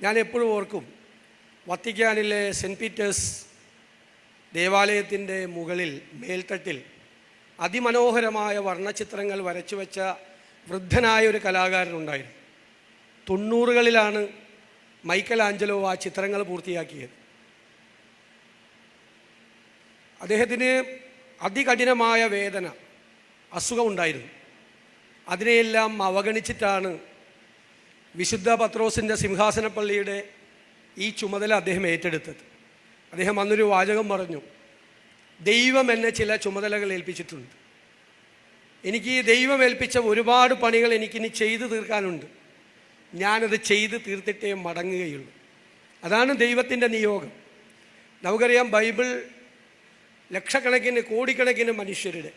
ഞാൻ എപ്പോഴും ഓർക്കും വത്തിക്കാനിലെ സെന്റ് പീറ്റേഴ്സ് ദേവാലയത്തിന്റെ മുകളിൽ മേൽത്തട്ടിൽ അതിമനോഹരമായ വർണചിത്രങ്ങൾ വരച്ചു വെച്ച വൃദ്ധനായ ഒരു കലാകാരനുണ്ടായിരുന്നു തൊണ്ണൂറുകളിലാണ് മൈക്കൽ ആഞ്ചലോ ആ ചിത്രങ്ങൾ പൂർത്തിയാക്കിയത്. അദ്ദേഹത്തിന് അതികഠിനമായ വേദന അസുഖമുണ്ടായിരുന്നു അതിനെയെല്ലാം അവഗണിച്ചിട്ടാണ് വിശുദ്ധ പത്രോസിന്റെ സിംഹാസനപ്പള്ളിയുടെ ഈ ചുമതല അദ്ദേഹം ഏറ്റെടുത്തത്. അദ്ദേഹം അന്നൊരു വാചകം പറഞ്ഞു ദൈവം എന്നെ ചില ചുമതലകൾ ഏൽപ്പിച്ചിട്ടുണ്ട്. എനിക്ക് ദൈവം ഏൽപ്പിച്ച ഒരുപാട് പണികൾ എനിക്കിനി ചെയ്തു തീർക്കാനുണ്ട്. ഞാനത് ചെയ്ത് തീർത്തിട്ടേ മടങ്ങുകയുള്ളൂ. അതാണ് ദൈവത്തിന്റെ നിയോഗം. നമുക്കറിയാം ബൈബിൾ ലക്ഷക്കണക്കിന് കോടിക്കണക്കിന് മനുഷ്യരുടെ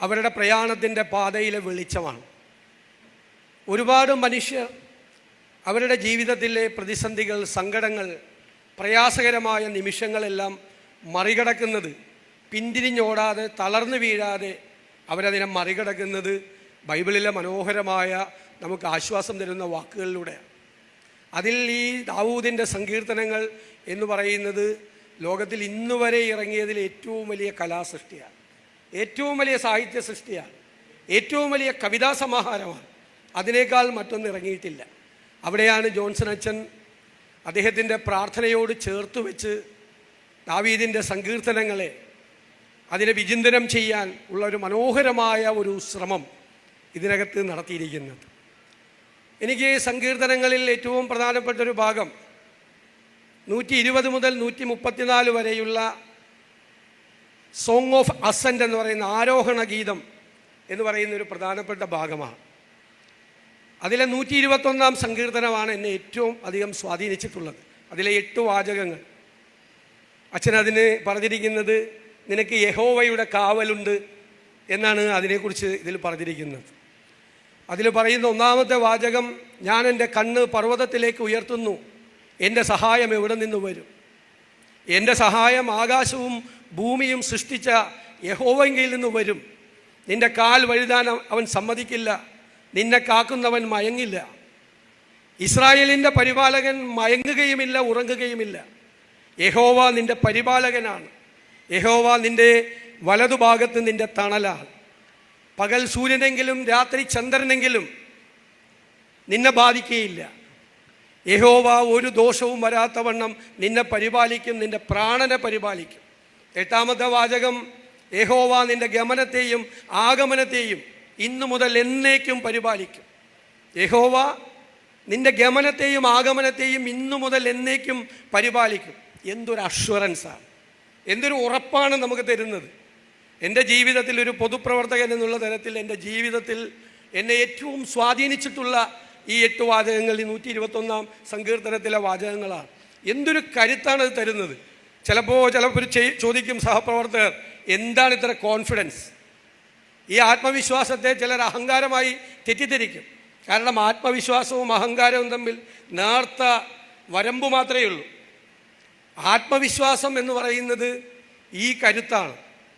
അവരുടെ പ്രയാണത്തിന്റെ പാതയിലെ വെളിച്ചമാണ്. ഒരുപാട് മനുഷ്യർ അവരുടെ ജീവിതത്തിലെ പ്രതിസന്ധികൾ സങ്കടങ്ങൾ പ്രയാസകരമായ നിമിഷങ്ങളെല്ലാം മറികടക്കുന്നത് പിന്തിരിഞ്ഞോടാതെ തളർന്നു വീഴാതെ അവരതിനെ മറികടക്കുന്നത് ബൈബിളിലെ മനോഹരമായ നമുക്ക് ആശ്വാസം തരുന്ന വാക്കുകളിലൂടെ. അതിൽ ഈ ദാവൂദിന്റെ സങ്കീർത്തനങ്ങൾ എന്ന് പറയുന്നത് ലോകത്തിൽ ഇന്നുവരെ ഇറങ്ങിയതിൽ ഏറ്റവും വലിയ കലാസൃഷ്ടിയാണ്. ഏറ്റവും വലിയ സാഹിത്യ സൃഷ്ടിയാണ് ഏറ്റവും വലിയ കവിതാ സമാഹാരമാണ് അതിനേക്കാൾ മറ്റൊന്നും ഇറങ്ങിയിട്ടില്ല. അവിടെയാണ് ജോൺസൺ അച്ഛൻ അദ്ദേഹത്തിന്റെ പ്രാർത്ഥനയോട് ചേർത്ത് വെച്ച് ദാവീദിന്റെ സങ്കീർത്തനങ്ങളെ അതിനെ വിചിന്തനം ചെയ്യാൻ ഉള്ള ഒരു മനോഹരമായ ഒരു ശ്രമം ഇതിനകത്ത് നടത്തിയിരിക്കുന്നത്. എനിക്ക് സങ്കീർത്തനങ്ങളിൽ ഏറ്റവും പ്രധാനപ്പെട്ട ഒരു ഭാഗം നൂറ്റി ഇരുപത് മുതൽ നൂറ്റി മുപ്പത്തിനാല് വരെയുള്ള സോങ് ഓഫ് അസന്റ് എന്ന് പറയുന്ന ആരോഹണ ഗീതം എന്ന് പറയുന്ന ഒരു പ്രധാനപ്പെട്ട ഭാഗമാണ്. അതിലെ നൂറ്റി ഇരുപത്തൊന്നാം സങ്കീർത്തനമാണ് എന്നെ ഏറ്റവും അധികം സ്വാധീനിച്ചിട്ടുള്ളത്. അതിലെ എട്ട് വാചകങ്ങൾ. അച്ഛൻ അതിന് പറഞ്ഞിരിക്കുന്നത് നിനക്ക് യഹോവയുടെ കാവലുണ്ട് എന്നാണ് അതിനെക്കുറിച്ച് ഇതിൽ പറഞ്ഞിരിക്കുന്നത്. അതിൽ പറയുന്ന ഒന്നാമത്തെ വാചകം ഞാൻ എന്റെ കണ്ണ് പർവതത്തിലേക്ക് ഉയർത്തുന്നു എന്റെ സഹായം എവിടെ നിന്ന് വരും? എന്റെ സഹായം ആകാശവും ഭൂമിയും സൃഷ്ടിച്ച യഹോവെങ്കിൽ നിന്ന് വരും. നിന്റെ കാൽ വഴുതാൻ അവൻ സമ്മതിക്കില്ല. നിന്നെ കാക്കുന്നവൻ മയങ്ങില്ല. ഇസ്രായേലിന്റെ പരിപാലകൻ മയങ്ങുകയുമില്ല ഉറങ്ങുകയുമില്ല. യഹോവ നിന്റെ പരിപാലകനാണ്. യഹോവ നിന്റെ വലതുഭാഗത്ത് നിന്റെ തണലാണ്. പകൽ സൂര്യനെങ്കിലും രാത്രി ചന്ദ്രനെങ്കിലും നിന്നെ ബാധിക്കുകയില്ല യഹോവ ഒരു ദോഷവും വരാത്തവണ്ണം നിന്നെ പരിപാലിക്കും നിന്റെ പ്രാണനെ പരിപാലിക്കും. എട്ടാമത്തെ വാചകം യഹോവ നിന്റെ ഗമനത്തെയും ആഗമനത്തെയും ഇന്നു മുതൽ എന്നേക്കും പരിപാലിക്കും. യഹോവ നിന്റെ ഗമനത്തെയും ആഗമനത്തെയും ഇന്നു മുതൽ എന്നേക്കും പരിപാലിക്കും. എന്തൊരു അഷ്വറൻസാണ് എന്തൊരു ഉറപ്പാണ് നമുക്ക് തരുന്നത്. എന്റെ ജീവിതത്തിൽ ഒരു പൊതുപ്രവർത്തകൻ എന്നുള്ള തരത്തിൽ എന്റെ ജീവിതത്തിൽ എന്നെ ഏറ്റവും സ്വാധീനിച്ചിട്ടുള്ള ഈ എട്ട് വാചകങ്ങൾ ഈ നൂറ്റി ഇരുപത്തൊന്നാം സങ്കീർത്തനത്തിലെ വാചകങ്ങളാണ്. എന്തൊരു കരുത്താണ് അത് തരുന്നത്? ചിലപ്പോൾ ചിലപ്പോൾ ചോദിക്കും സഹപ്രവർത്തകർ എന്താണ് ഇത്ര കോൺഫിഡൻസ് ഈ ആത്മവിശ്വാസത്തെ ചിലർ അഹങ്കാരമായി തെറ്റിദ്ധരിക്കും. കാരണം ആത്മവിശ്വാസവും അഹങ്കാരവും തമ്മിൽ നേർത്ത വരമ്പ് മാത്രമേ ഉള്ളൂ. ആത്മവിശ്വാസം എന്ന് പറയുന്നത് ഈ കരുത്താണ്.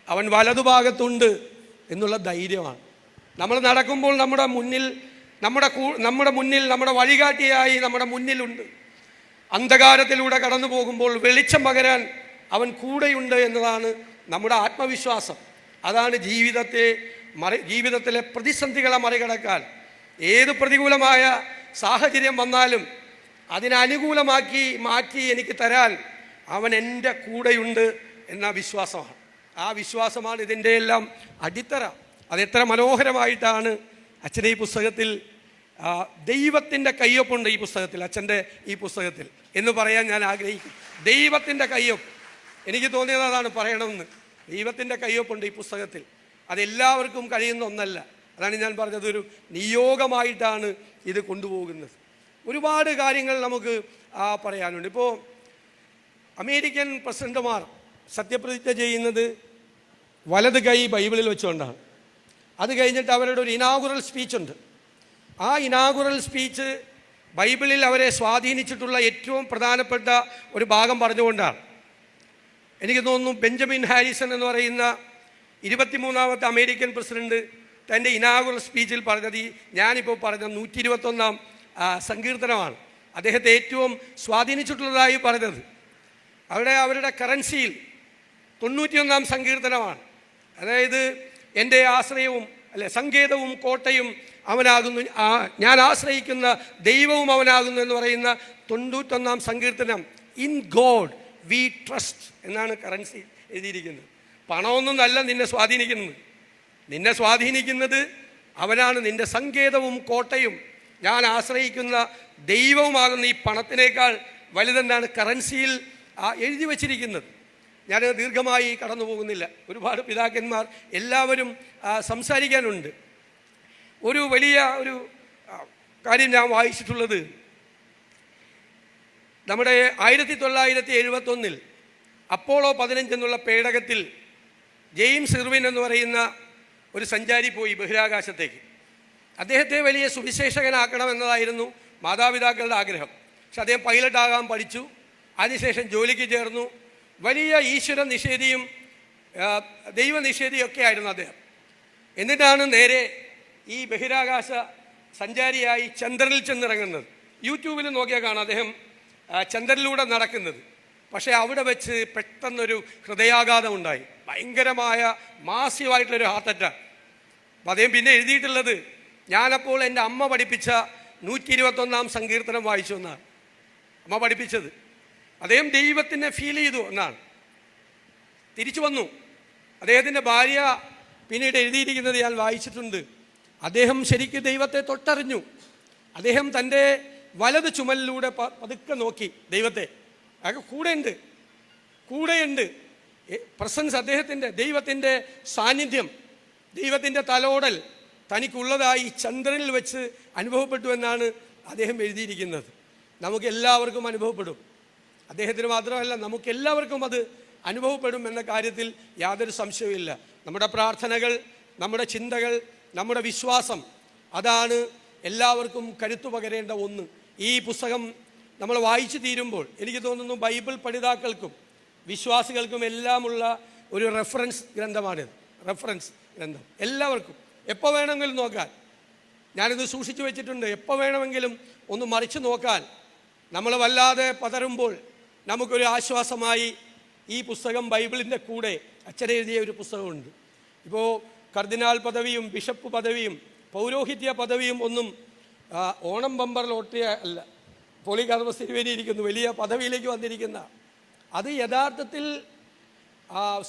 അവൻ വലതുഭാഗത്തുണ്ട് എന്നുള്ള ധൈര്യമാണ്. നമ്മൾ നടക്കുമ്പോൾ നമ്മുടെ മുന്നിൽ നമ്മുടെ നമ്മുടെ മുന്നിൽ നമ്മുടെ വഴികാട്ടിയായി നമ്മുടെ മുന്നിലുണ്ട്. അന്ധകാരത്തിലൂടെ കടന്നു പോകുമ്പോൾ വെളിച്ചം പകരാൻ അവൻ കൂടെയുണ്ട് എന്നതാണ് നമ്മുടെ ആത്മവിശ്വാസം. അതാണ് ജീവിതത്തെ മറി ജീവിതത്തിലെ പ്രതിസന്ധികളെ മറികടക്കാൻ ഏത് പ്രതികൂലമായ സാഹചര്യം വന്നാലും അതിനനുകൂലമാക്കി മാറ്റി എനിക്ക് തരാൻ അവൻ എന്റെ കൂടെയുണ്ട് എന്ന വിശ്വാസമാണ്. ആ വിശ്വാസമാണ് ഇതിന്റെ എല്ലാം അടിത്തറ. എത്ര മനോഹരമായിട്ടാണ് അച്ഛന്റെ ഈ പുസ്തകത്തിൽ ദൈവത്തിന്റെ കയ്യൊപ്പുണ്ട് ഈ പുസ്തകത്തിൽ അച്ഛന്റെ ഈ പുസ്തകത്തിൽ എന്ന് പറയാൻ ഞാൻ ആഗ്രഹിക്കും ദൈവത്തിന്റെ കയ്യൊപ്പ്. എനിക്ക് തോന്നിയത് അതാണ് പറയണമെന്ന്. ദൈവത്തിന്റെ കയ്യൊപ്പുണ്ട് ഈ പുസ്തകത്തിൽ. അതെല്ലാവർക്കും കഴിയുന്ന ഒന്നല്ല. അതാണ് ഞാൻ പറഞ്ഞത് ഒരു നിയോഗമായിട്ടാണ് ഇത് കൊണ്ടുപോകുന്നത്. ഒരുപാട് കാര്യങ്ങൾ നമുക്ക് പറയാനുണ്ട്. ഇപ്പോൾ അമേരിക്കൻ പ്രസിഡന്റുമാർ സത്യപ്രതിജ്ഞ ചെയ്യുന്നത് വലത് കൈ ബൈബിളിൽ വെച്ചുകൊണ്ടാണ്. അത് കഴിഞ്ഞിട്ട് അവരുടെ ഒരു ഇനാഗുറൽ സ്പീച്ചുണ്ട് ആ ഇനാഗുറൽ സ്പീച്ച് ബൈബിളിൽ അവരെ സ്വാധീനിച്ചിട്ടുള്ള ഏറ്റവും പ്രധാനപ്പെട്ട ഒരു ഭാഗം പറഞ്ഞുകൊണ്ടാണ്. എനിക്ക് തോന്നുന്നു ബെഞ്ചമിൻ ഹാരിസൺ എന്ന് പറയുന്ന ഇരുപത്തിമൂന്നാമത്തെ അമേരിക്കൻ പ്രസിഡന്റ് തന്റെ ഇനാഗുറൽ സ്പീച്ചിൽ പറഞ്ഞത് ഈ ഞാനിപ്പോൾ പറഞ്ഞ നൂറ്റി ഇരുപത്തൊന്നാം സങ്കീർത്തനമാണ്. അദ്ദേഹത്തെ ഏറ്റവും സ്വാധീനിച്ചിട്ടുള്ളതായി പറഞ്ഞത്. അവിടെ അവരുടെ കറൻസിയിൽ തൊണ്ണൂറ്റിയൊന്നാം സങ്കീർത്തനമാണ്. അതായത് എന്റെ ആശ്രയവും അല്ലെ സങ്കേതവും കോട്ടയും അവനാകുന്നു ഞാൻ ആശ്രയിക്കുന്ന ദൈവവും അവനാകുന്നു എന്ന് പറയുന്ന തൊണ്ണൂറ്റൊന്നാം സങ്കീർത്തനം ഇൻ ഗോഡ് വി ട്രസ്റ്റ് എന്നാണ് കറൻസി എഴുതിയിരിക്കുന്നത്. പണമൊന്നും അല്ല നിന്നെ സ്വാധീനിക്കുന്നത്. നിന്നെ സ്വാധീനിക്കുന്നത് അവനാണ്. നിന്റെ സങ്കേതവും കോട്ടയും ഞാൻ ആശ്രയിക്കുന്ന ദൈവവുമാകുന്ന ഈ പണത്തിനേക്കാൾ വലുതെന്നാണ് കറൻസിയിൽ ആ എഴുതി വച്ചിരിക്കുന്നത്. ഞാൻ ദീർഘമായി കടന്നു പോകുന്നില്ല. ഒരുപാട് പിതാക്കന്മാർ എല്ലാവരും സംസാരിക്കാനുണ്ട്. ഒരു വലിയ ഒരു കാര്യം ഞാൻ വായിച്ചിട്ടുള്ളത്. നമ്മുടെ ആയിരത്തി തൊള്ളായിരത്തി എഴുപത്തൊന്നിൽ അപ്പോളോ പതിനഞ്ചെന്നുള്ള പേടകത്തിൽ ജെയിംസ് ഇർവിൻ എന്ന് പറയുന്ന ഒരു സഞ്ചാരി പോയി ബഹിരാകാശത്തേക്ക്. അദ്ദേഹത്തെ വലിയ സുവിശേഷകനാക്കണമെന്നതായിരുന്നു മാതാപിതാക്കളുടെ ആഗ്രഹം. പക്ഷെ അദ്ദേഹം പൈലറ്റാകാൻ പഠിച്ചു. അതിനുശേഷം ജോലിക്ക് ചേർന്നു. വലിയ ഈശ്വര നിഷേധിയും ദൈവ ദൈവനിഷേധിയൊക്കെ ആയിരുന്നു അദ്ദേഹം. എന്നിട്ടാണ് നേരെ ഈ ബഹിരാകാശ സഞ്ചാരിയായി ചന്ദ്രനിൽ ചെന്നിറങ്ങുന്നത്. യൂട്യൂബിൽ നോക്കിയാൽ കാണാം അദ്ദേഹം ചന്ദ്രനിലൂടെ നടക്കുന്നത്. പക്ഷേ അവിടെ വെച്ച് പെട്ടെന്നൊരു ഹൃദയാഘാതം ഉണ്ടായി. ഭയങ്കരമായ മാസീവായിട്ടുള്ളൊരു ഹാർട്ട് അറ്റാക്ക് അപ്പം അദ്ദേഹം പിന്നെ എഴുതിയിട്ടുള്ളത് ഞാനപ്പോൾ എന്റെ അമ്മ പഠിപ്പിച്ച നൂറ്റി ഇരുപത്തൊന്നാം സങ്കീർത്തനം വായിച്ചു എന്നാണ്. അമ്മ പഠിപ്പിച്ചത്. അദ്ദേഹം ദൈവത്തിനെ ഫീൽ ചെയ്തു എന്നാണ്. തിരിച്ചു വന്നു. അദ്ദേഹത്തിന്റെ ഭാര്യ പിന്നീട് എഴുതിയിരിക്കുന്നത് ഞാൻ വായിച്ചിട്ടുണ്ട്. അദ്ദേഹം ശരിക്കും ദൈവത്തെ തൊട്ടറിഞ്ഞു. അദ്ദേഹം തന്റെ വലത് ചുമലിലൂടെ പതുക്കെ നോക്കി ദൈവത്തെ. അയാൾക്ക് കൂടെയുണ്ട്. കൂടെയുണ്ട്. പ്രസൻസ് അദ്ദേഹത്തിന്റെ ദൈവത്തിന്റെ സാന്നിധ്യം ദൈവത്തിന്റെ തലോടൽ തനിക്കുള്ളതായി ചന്ദ്രനിൽ വെച്ച് അനുഭവപ്പെട്ടു എന്നാണ് അദ്ദേഹം എഴുതിയിരിക്കുന്നത്. നമുക്ക് എല്ലാവർക്കും അനുഭവപ്പെടും. അദ്ദേഹത്തിന് മാത്രമല്ല നമുക്കെല്ലാവർക്കും അത് അനുഭവപ്പെടും എന്ന കാര്യത്തിൽ യാതൊരു സംശയവുമില്ല. നമ്മുടെ പ്രാർത്ഥനകൾ നമ്മുടെ ചിന്തകൾ നമ്മുടെ വിശ്വാസം അതാണ് എല്ലാവർക്കും കരുത്തു പകരേണ്ട ഒന്ന്. ഈ പുസ്തകം നമ്മൾ വായിച്ചു തീരുമ്പോൾ എനിക്ക് തോന്നുന്നു ബൈബിൾ പഠിതാക്കൾക്കും വിശ്വാസികൾക്കും എല്ലാമുള്ള ഒരു റെഫറൻസ് ഗ്രന്ഥമാണിത് റെഫറൻസ് ഗ്രന്ഥം. എല്ലാവർക്കും. എപ്പോൾ വേണമെങ്കിലും നോക്കാൻ. ഞാനിത് സൂക്ഷിച്ചു വെച്ചിട്ടുണ്ട്. എപ്പോൾ വേണമെങ്കിലും ഒന്ന് മറിച്ച് നോക്കാൻ. നമ്മൾ വല്ലാതെ പതറുമ്പോൾ നമുക്കൊരു ആശ്വാസമായി ഈ പുസ്തകം ബൈബിളിന്റെ കൂടെ അച്ഛനെഴുതിയ ഒരു പുസ്തകമുണ്ട്. ഇപ്പോൾ കർദിനാൾ പദവിയും ബിഷപ്പ് പദവിയും പൗരോഹിത്യ പദവിയും ഒന്നും ഓണം ബമ്പർ ലോട്ടറി അല്ല പൊളി തിരുവേനി വേണ്ടിയിരിക്കുന്നു വലിയ പദവിയിലേക്ക് വന്നിരിക്കുന്ന അത് യഥാർത്ഥത്തിൽ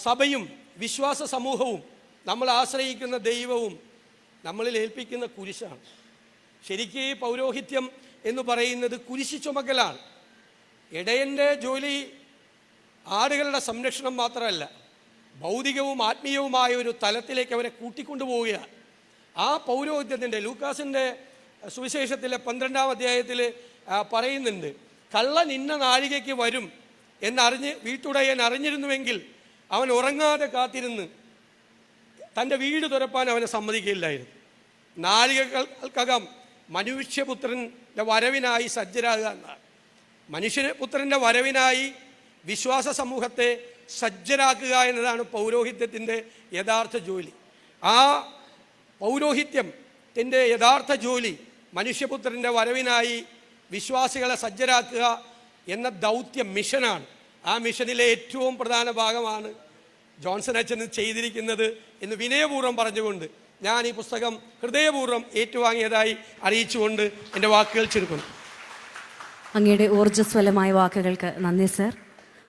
സഭയും വിശ്വാസ സമൂഹവും നമ്മൾ ആശ്രയിക്കുന്ന ദൈവവും നമ്മളിൽ ഏൽപ്പിക്കുന്ന കുരിശാണ്. ശരിക്ക് പൗരോഹിത്യം എന്ന് പറയുന്നത് കുരിശ് ചുമക്കലാണ്. ഇടയന്റെ ജോലി ആടുകളുടെ സംരക്ഷണം മാത്രമല്ല ഭൗതികവും ആത്മീയവുമായ ഒരു തലത്തിലേക്ക് അവരെ കൂട്ടിക്കൊണ്ടുപോവുകയാണ്. ആ പൗരോഹിത്യത്തിന്റെ ലൂക്കാസിന്റെ സുവിശേഷത്തിലെ പന്ത്രണ്ടാം അധ്യായത്തിൽ പറയുന്നുണ്ട് കള്ളൻ ഇന്ന നാഴികയ്ക്ക് വരും എന്നറിഞ്ഞ് വീട്ടുടയൻ അറിഞ്ഞിരുന്നുവെങ്കിൽ അവൻ ഉറങ്ങാതെ കാത്തിരുന്ന് തന്റെ വീട് തുരപ്പാൻ അവനെ സമ്മതിക്കില്ലായിരുന്നു നാഴികകൾക്കകം മനുഷ്യപുത്രന്റെ വരവിനായി സജ്ജരാകുക എന്നാണ്. മനുഷ്യപുത്രന്റെ വരവിനായി വിശ്വാസ സമൂഹത്തെ സജ്ജരാക്കുക എന്നതാണ് പൗരോഹിത്യത്തിന്റെ യഥാർത്ഥ ജോലി. ആ പൗരോഹിത്യത്തിന്റെ യഥാർത്ഥ ജോലി മനുഷ്യപുത്രന്റെ വരവിനായി വിശ്വാസികളെ സജ്ജരാക്കുക എന്ന ദൗത്യ മിഷനാണ്. ആ മിഷനിലെ ഏറ്റവും പ്രധാന ഭാഗമാണ് ജോൺസൺ അച്ഛൻ ചെയ്തിരിക്കുന്നത് എന്ന് വിനയപൂർവം പറഞ്ഞുകൊണ്ട് ഞാൻ ഈ പുസ്തകം ഹൃദയപൂർവം ഏറ്റുവാങ്ങിയതായി അറിയിച്ചുകൊണ്ട് എന്റെ വാക്കുകൾ ചുരുക്കുന്നു അങ്ങയുടെ ഊർജസ്വലമായ വാക്കുകൾക്ക് നന്ദി സർ.